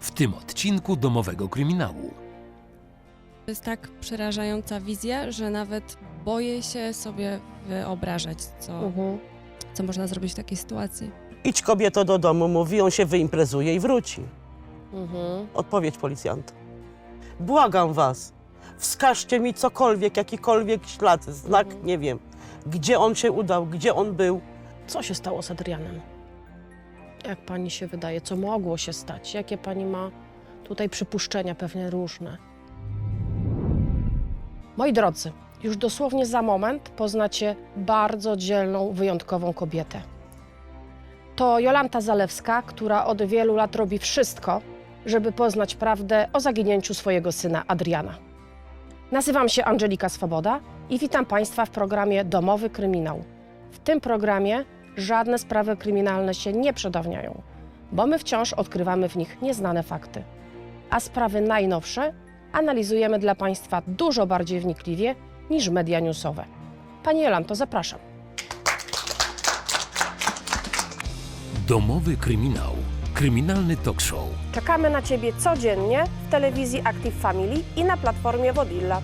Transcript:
w tym odcinku domowego kryminału. To jest tak przerażająca wizja, że nawet boję się sobie wyobrażać, co, Mhm. co można zrobić w takiej sytuacji. Idź kobieto do domu, mówi, on się wyimprezuje i wróci. Mhm. Odpowiedź policjanta. Błagam was, wskażcie mi cokolwiek, jakikolwiek ślad, znak, Mhm. nie wiem, gdzie on się udał, gdzie on był. Co się stało z Adrianem? Jak pani się wydaje, co mogło się stać? Jakie pani ma tutaj przypuszczenia pewnie różne? Moi drodzy, już dosłownie za moment poznacie bardzo dzielną, wyjątkową kobietę. To Jolanta Zalewska, która od wielu lat robi wszystko, żeby poznać prawdę o zaginięciu swojego syna Adriana. Nazywam się Angelika Swoboda i witam Państwa w programie Domowy Kryminał. W tym programie żadne sprawy kryminalne się nie przedawniają, bo my wciąż odkrywamy w nich nieznane fakty. A sprawy najnowsze analizujemy dla Państwa dużo bardziej wnikliwie niż media newsowe. Pani Jolanto, zapraszam. Domowy kryminał. Kryminalny talk show. Czekamy na Ciebie codziennie w telewizji Active Family i na platformie Wodilla.